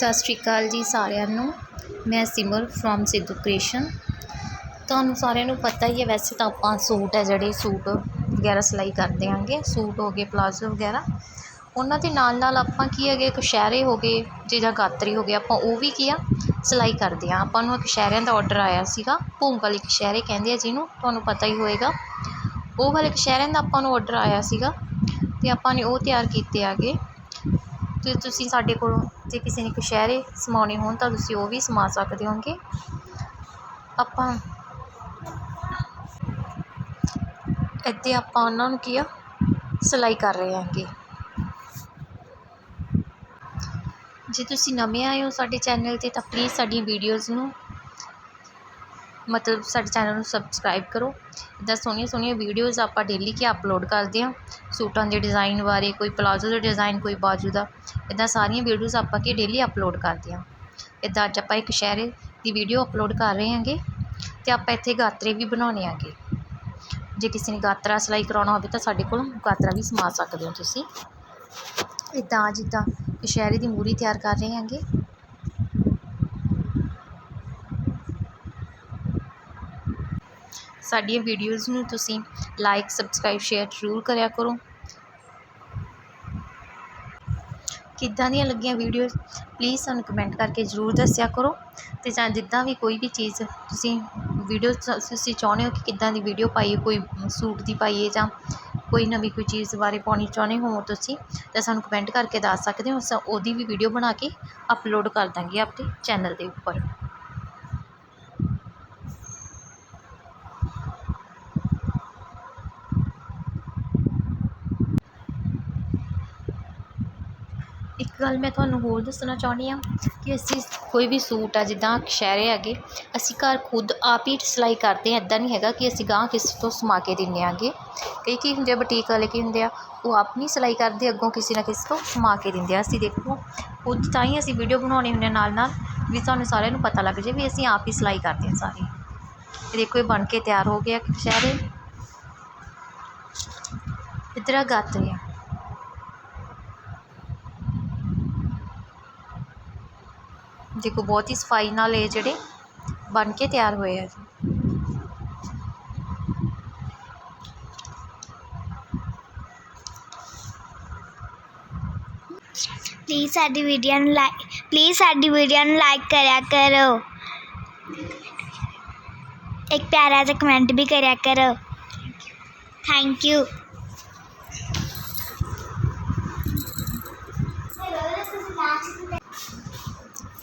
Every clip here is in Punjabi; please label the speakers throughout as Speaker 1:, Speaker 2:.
Speaker 1: ਸਤਿ ਸ਼੍ਰੀ ਅਕਾਲ ਜੀ ਸਾਰਿਆਂ ਨੂੰ। ਮੈਂ ਸਿਮਰ ਫਰੋਮ ਸਿੱਧੂ ਕ੍ਰਿਏਸ਼ਨ ਤੁਹਾਨੂੰ ਸਾਰਿਆਂ ਨੂੰ ਪਤਾ ਹੀ ਹੈ, ਵੈਸੇ ਤਾਂ ਆਪਾਂ ਸੂਟ ਹੈ ਜਿਹੜੇ ਸੂਟ ਵਗੈਰਾ ਸਿਲਾਈ ਕਰਦੇ ਆਂਗੇ ਸੂਟ ਹੋ ਗਏ, ਪਲਾਜ਼ੋ ਵਗੈਰਾ। ਉਹਨਾਂ ਦੇ ਨਾਲ ਨਾਲ ਆਪਾਂ ਕੀ ਹੈਗੇ ਕਛਹਿਰੇ ਹੋ ਗਏ ਜਿੱਦਾਂ ਗਾਤਰੀ ਹੋ ਗਏ, ਆਪਾਂ ਉਹ ਵੀ ਕੀ ਆ, ਸਿਲਾਈ ਕਰਦੇ ਹਾਂ। ਆਪਾਂ ਨੂੰ ਇੱਕ ਕਛਹਿਰਿਆਂ ਦਾ ਆਰਡਰ ਆਇਆ ਸੀਗਾ ਭੂੰਗ ਵਾਲੇ ਕਛਹਿਰੇ ਕਹਿੰਦੇ ਆ ਜਿਹਨੂੰ, ਤੁਹਾਨੂੰ ਪਤਾ ਹੀ ਹੋਏਗਾ। ਉਹ ਵਾਲੇ ਕਛਹਿਰਿਆਂ ਦਾ ਆਪਾਂ ਨੂੰ ਆਰਡਰ ਆਇਆ ਸੀਗਾ ਅਤੇ ਆਪਾਂ ਨੇ ਉਹ ਤਿਆਰ ਕੀਤੇ ਹੈਗੇ। ਅਤੇ ਤੁਸੀਂ ਸਾਡੇ ਕੋਲੋਂ ਜੇ ਕਿਸੇ ਨੇ ਕਛਹਿਰੇ ਸਮਾਉਣੇ ਹੋਣ ਤਾਂ ਤੁਸੀਂ ਉਹ ਵੀ ਸਮਾ ਸਕਦੇ ਹੋਗੇ ਆਪਾਂ ਇੱਥੇ ਆਪਾਂ ਉਹਨਾਂ ਨੂੰ ਕੀ ਆ? ਸਿਲਾਈ ਕਰ ਰਹੇ ਹੈਗੇ। ਜੇ ਤੁਸੀਂ ਨਵੇਂ ਆਏ ਹੋ ਸਾਡੇ ਚੈਨਲ 'ਤੇ ਤਾਂ ਪਲੀਜ਼ ਸਾਡੀਆਂ ਵੀਡੀਓਜ਼ ਨੂੰ ਮਤਲਬ ਸਾਡੇ ਚੈਨਲ ਨੂੰ ਸਬਸਕ੍ਰਾਈਬ ਕਰੋ। ਇੱਦਾਂ ਸੋਹਣੀਆਂ ਸੋਹਣੀਆਂ ਵੀਡੀਓਜ਼ ਆਪਾਂ ਡੇਲੀ ਕੀ ਅਪਲੋਡ ਕਰਦੇ ਹਾਂ। ਸੂਟਾਂ ਦੇ ਡਿਜ਼ਾਇਨ ਬਾਰੇ, ਕੋਈ ਪਲਾਜ਼ੋ ਦਾ ਡਿਜ਼ਾਇਨ ਕੋਈ ਬਾਜੂ ਦਾ ਇੱਦਾਂ ਸਾਰੀਆਂ ਵੀਡੀਓਜ਼ ਆਪਾਂ ਕੀ ਡੇਲੀ ਅਪਲੋਡ ਕਰਦੇ ਹਾਂ। ਇੱਦਾਂ ਅੱਜ ਆਪਾਂ ਇੱਕ ਸ਼ਹਿਰੇ ਦੀ ਵੀਡੀਓ ਅਪਲੋਡ ਕਰ ਰਹੇ ਹੈਗੇ ਅਤੇ ਆਪਾਂ ਇੱਥੇ ਗਾਤਰੇ ਵੀ ਬਣਾਉਣੇ ਹੈਗੇ। ਜੇ ਕਿਸੇ ਨੇ ਗਾਤਰਾ ਸਿਲਾਈ ਕਰਾਉਣਾ ਹੋਵੇ ਤਾਂ ਸਾਡੇ ਕੋਲ ਗਾਤਰਾ ਵੀ ਸਮਾ ਸਕਦੇ ਹੋ ਤੁਸੀਂ। ਇੱਦਾਂ ਜਿੱਦਾਂ ਕਛਹਿਰੇ ਦੀ ਮੂਰੀ ਤਿਆਰ ਕਰ ਰਹੇ ਹੈਗੇ। ਸਾਡੀਆਂ ਵੀਡੀਓਜ਼ ਨੂੰ ਤੁਸੀਂ ਲਾਈਕ ਸਬਸਕ੍ਰਾਈਬ ਸ਼ੇਅਰ ਜ਼ਰੂਰ ਕਰਿਆ ਕਰੋ। ਕਿੱਦਾਂ ਦੀਆਂ ਲੱਗੀਆਂ ਵੀਡੀਓਜ਼ ਪਲੀਜ਼ ਸਾਨੂੰ ਕਮੈਂਟ ਕਰਕੇ ਜ਼ਰੂਰ ਦੱਸਿਆ ਕਰੋ। ਅਤੇ ਜਾਂ ਜਿੱਦਾਂ ਵੀ ਕੋਈ ਵੀ ਚੀਜ਼ ਤੁਸੀਂ ਵੀਡੀਓ ਤੁਸੀਂ ਚਾਹੁੰਦੇ ਹੋ ਕਿ ਕਿੱਦਾਂ ਦੀ ਵੀਡੀਓ ਪਾਈਏ, ਕੋਈ ਸੂਟ ਦੀ ਪਾਈਏ ਜਾਂ ਕੋਈ ਨਵੀਂ ਕੋਈ ਚੀਜ਼ ਬਾਰੇ ਪਾਉਣੀ ਚਾਹੁੰਦੇ ਹੋ ਤੁਸੀਂ, ਤਾਂ ਸਾਨੂੰ ਕਮੈਂਟ ਕਰਕੇ ਦੱਸ ਸਕਦੇ ਹੋ। ਅਸਾਂ ਉਹਦੀ ਵੀ ਵੀਡੀਓ ਬਣਾ ਕੇ ਅਪਲੋਡ ਕਰ ਦਾਂਗੇ ਆਪਣੇ ਚੈਨਲ ਦੇ ਉੱਪਰ। ਇੱਕ ਗੱਲ ਮੈਂ ਤੁਹਾਨੂੰ ਹੋਰ ਦੱਸਣਾ ਚਾਹੁੰਦੀ ਹਾਂ ਕਿ ਅਸੀਂ ਕੋਈ ਵੀ ਸੂਟ ਆ, ਜਿੱਦਾਂ ਸ਼ਹਿਰੇ ਹੈਗੇ, ਅਸੀਂ ਘਰ ਖੁਦ ਆਪ ਹੀ ਸਿਲਾਈ ਕਰਦੇ ਹਾਂ ਇੱਦਾਂ ਨਹੀਂ ਹੈਗਾ ਕਿ ਅਸੀਂ ਗਾਂਹ ਕਿਸੇ ਤੋਂ ਸਮਾ ਕੇ ਦਿੰਦੇ ਆਂਗੇ ਕਈ ਕੀ ਹੁੰਦੇ ਆ, ਬੁਟੀਕ ਵਾਲੇ ਕੀ ਹੁੰਦੇ ਆ, ਉਹ ਆਪ ਆਪਣੀ ਸਿਲਾਈ ਕਰਦੇ, ਅੱਗੋਂ ਕਿਸੇ ਨਾ ਕਿਸੇ ਤੋਂ ਸਮਾ ਕੇ ਦਿੰਦੇ ਆ। ਅਸੀਂ ਦੇਖੋ, ਖੁਦ ਤਾਂ ਹੀ ਅਸੀਂ ਵੀਡੀਓ ਬਣਾਉਣੀ ਹੁੰਦੇ ਨਾਲ ਨਾਲ, ਵੀ ਤੁਹਾਨੂੰ ਸਾਰਿਆਂ ਨੂੰ ਪਤਾ ਲੱਗ ਜੇ ਵੀ ਅਸੀਂ ਆਪ ਹੀ ਸਿਲਾਈ ਕਰਦੇ ਹਾਂ ਸਾਰੀ। ਇਹ ਦੇਖੋ, ਇਹ ਬਣ ਕੇ ਤਿਆਰ ਹੋ ਗਿਆ ਕਛਹਿਰੇ ਇੱਧਰ ਆ ਗਾਤਰੇ ਆ ਦੇਖੋ ਬਹੁਤ ਹੀ ਸਫ਼ਾਈ ਨਾਲ ਇਹ ਜਿਹੜੇ ਬਣ ਕੇ ਤਿਆਰ ਹੋਏ ਆ ਜੀ
Speaker 2: ਪਲੀਜ਼ ਸਾਡੀ ਵੀਡੀਓ ਨੂੰ ਲਾਈਕ ਪਲੀਜ਼ ਸਾਡੀ ਵੀਡੀਓ ਨੂੰ ਲਾਈਕ ਕਰਿਆ ਕਰੋ ਇੱਕ ਪਿਆਰਾ ਜਿਹਾ ਕਮੈਂਟ ਵੀ ਕਰਿਆ ਕਰੋ ਥੈਂਕ ਯੂ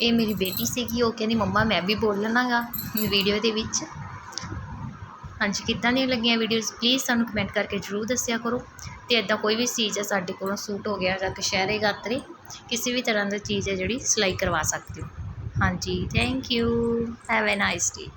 Speaker 1: ਇਹ ਮੇਰੀ ਬੇਟੀ ਸੀਗੀ, ਉਹ ਕਹਿੰਦੀ, ਮੰਮਾ, ਮੈਂ ਵੀ ਬੋਲਣਾਗਾ ਵੀਡੀਓ ਦੇ ਵਿੱਚ। ਹਾਂਜੀ, ਕਿੱਦਾਂ ਦੀਆਂ ਲੱਗੀਆਂ ਵੀਡੀਓਜ਼ ਪਲੀਜ਼ ਸਾਨੂੰ ਕਮੈਂਟ ਕਰਕੇ ਜ਼ਰੂਰ ਦੱਸਿਆ ਕਰੋ। ਅਤੇ ਇੱਦਾਂ ਕੋਈ ਵੀ ਚੀਜ਼ ਹੈ ਸਾਡੇ ਕੋਲੋਂ ਸੂਟ ਹੋ ਗਿਆ ਜਾਂ ਕਛਹਿਰੇ ਗਾਤਰੇ, ਕਿਸੇ ਵੀ ਤਰ੍ਹਾਂ ਦੀ ਚੀਜ਼ ਹੈ ਜਿਹੜੀ ਸਿਲਾਈ ਕਰਵਾ ਸਕਦੇ ਹੋ। ਹਾਂਜੀ thank you have a nice day